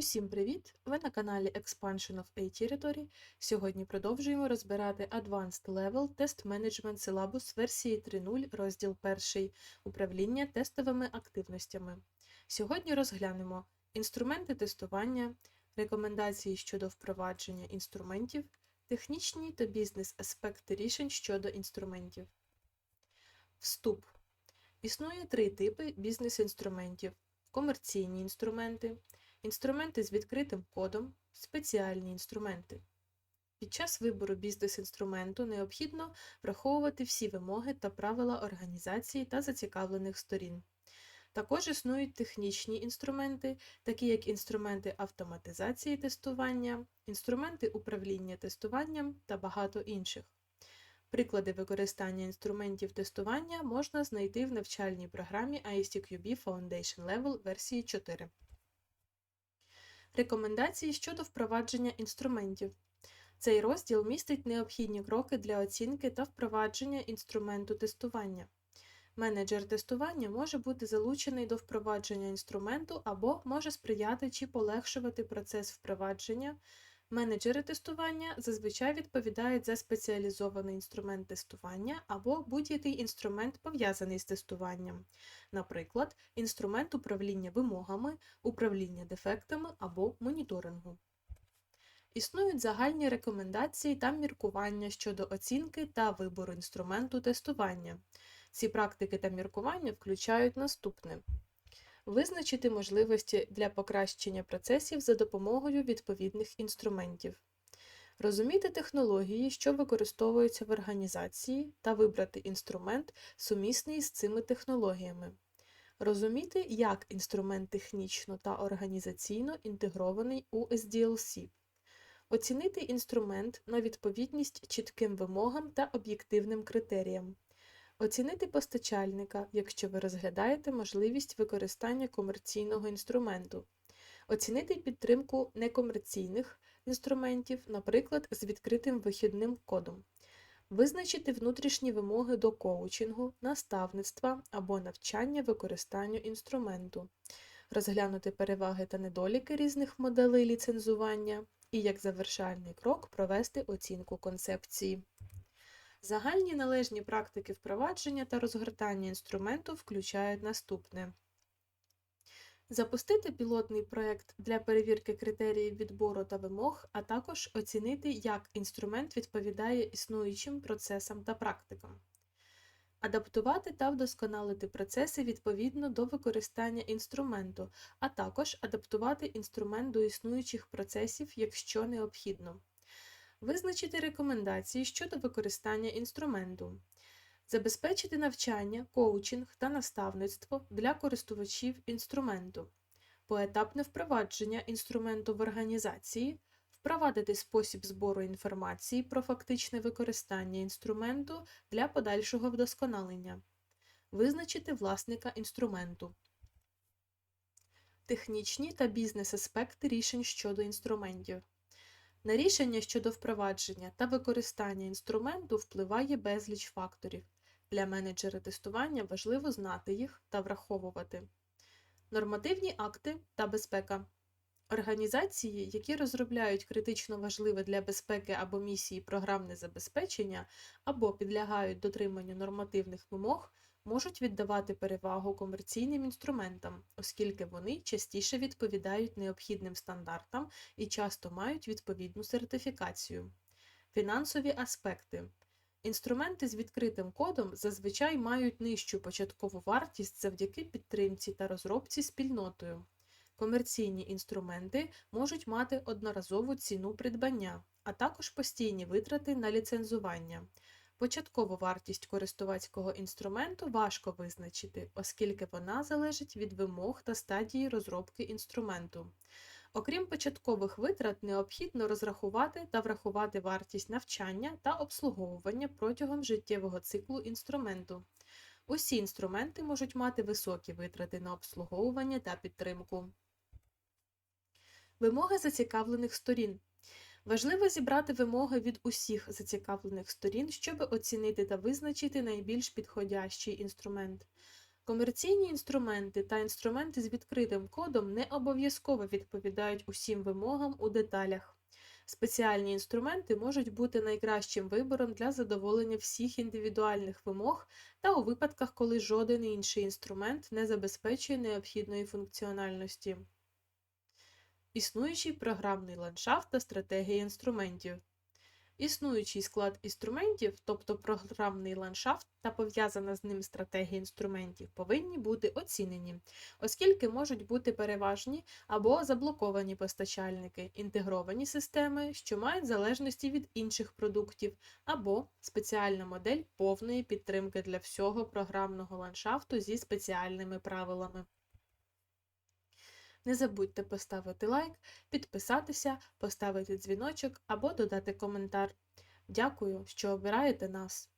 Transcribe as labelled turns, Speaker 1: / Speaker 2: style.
Speaker 1: Усім привіт! Ви на каналі Expansion of A Territory. Сьогодні продовжуємо розбирати Advanced Level Test Management Syllabus версії 3.0, розділ 1 Управління тестовими активностями. Сьогодні розглянемо інструменти тестування, рекомендації щодо впровадження інструментів, технічні та бізнес-аспекти рішень щодо інструментів. Вступ. Існує три типи бізнес-інструментів: комерційні інструменти, інструменти з відкритим кодом, спеціальні інструменти. Під час вибору бізнес-інструменту необхідно враховувати всі вимоги та правила організації та зацікавлених сторін. Також існують технічні інструменти, такі як інструменти автоматизації тестування, інструменти управління тестуванням та багато інших. Приклади використання інструментів тестування можна знайти в навчальній програмі ISTQB Foundation Level версії 4. Рекомендації щодо впровадження інструментів. Цей розділ містить необхідні кроки для оцінки та впровадження інструменту тестування. Менеджер тестування може бути залучений до впровадження інструменту або може сприяти чи полегшувати процес впровадження. Менеджери тестування зазвичай відповідають за спеціалізований інструмент тестування або будь-який інструмент пов'язаний з тестуванням, наприклад, інструмент управління вимогами, управління дефектами або моніторингу. Існують загальні рекомендації та міркування щодо оцінки та вибору інструменту тестування. Ці практики та міркування включають наступне. Визначити можливості для покращення процесів за допомогою відповідних інструментів, розуміти технології, що використовуються в організації, та вибрати інструмент, сумісний з цими технологіями, розуміти, як інструмент технічно та організаційно інтегрований у SDLC, оцінити інструмент на відповідність чітким вимогам та об'єктивним критеріям. Оцінити постачальника, якщо ви розглядаєте можливість використання комерційного інструменту. Оцінити підтримку некомерційних інструментів, наприклад, з відкритим вихідним кодом. Визначити внутрішні вимоги до коучингу, наставництва або навчання використанню інструменту. Розглянути переваги та недоліки різних моделей ліцензування і як завершальний крок провести оцінку концепції. Загальні належні практики впровадження та розгортання інструменту включають наступне. Запустити пілотний проєкт для перевірки критеріїв відбору та вимог, а також оцінити, як інструмент відповідає існуючим процесам та практикам. Адаптувати та вдосконалити процеси відповідно до використання інструменту, а також адаптувати інструмент до існуючих процесів, якщо необхідно. Визначити рекомендації щодо використання інструменту, забезпечити навчання, коучинг та наставництво для користувачів інструменту, поетапне впровадження інструменту в організації, впровадити спосіб збору інформації про фактичне використання інструменту для подальшого вдосконалення, визначити власника інструменту. Технічні та бізнес-аспекти рішень щодо інструментів. На рішення щодо впровадження та використання інструменту впливає безліч факторів. Для менеджера тестування важливо знати їх та враховувати. Нормативні акти та безпека. Організації, які розробляють критично важливе для безпеки або місії програмне забезпечення, або підлягають дотриманню нормативних вимог, можуть віддавати перевагу комерційним інструментам, оскільки вони частіше відповідають необхідним стандартам і часто мають відповідну сертифікацію. Фінансові аспекти. Інструменти з відкритим кодом зазвичай мають нижчу початкову вартість завдяки підтримці та розробці спільнотою. Комерційні інструменти можуть мати одноразову ціну придбання, а також постійні витрати на ліцензування. Початкову вартість користувацького інструменту важко визначити, оскільки вона залежить від вимог та стадії розробки інструменту. Окрім початкових витрат, необхідно розрахувати та врахувати вартість навчання та обслуговування протягом життєвого циклу інструменту. Усі інструменти можуть мати високі витрати на обслуговування та підтримку. Вимоги зацікавлених сторін. Важливо зібрати вимоги від усіх зацікавлених сторін, щоб оцінити та визначити найбільш підходящий інструмент. Комерційні інструменти та інструменти з відкритим кодом не обов'язково відповідають усім вимогам у деталях. Спеціальні інструменти можуть бути найкращим вибором для задоволення всіх індивідуальних вимог та у випадках, коли жоден інший інструмент не забезпечує необхідної функціональності. Існуючий програмний ландшафт та стратегія інструментів. Існуючий склад інструментів, тобто програмний ландшафт та пов'язана з ним стратегія інструментів, повинні бути оцінені, оскільки можуть бути переважні або заблоковані постачальники, інтегровані системи, що мають залежності від інших продуктів, або спеціальна модель повної підтримки для всього програмного ландшафту зі спеціальними правилами. Не забудьте поставити лайк, підписатися, поставити дзвіночок або додати коментар. Дякую, що обираєте нас.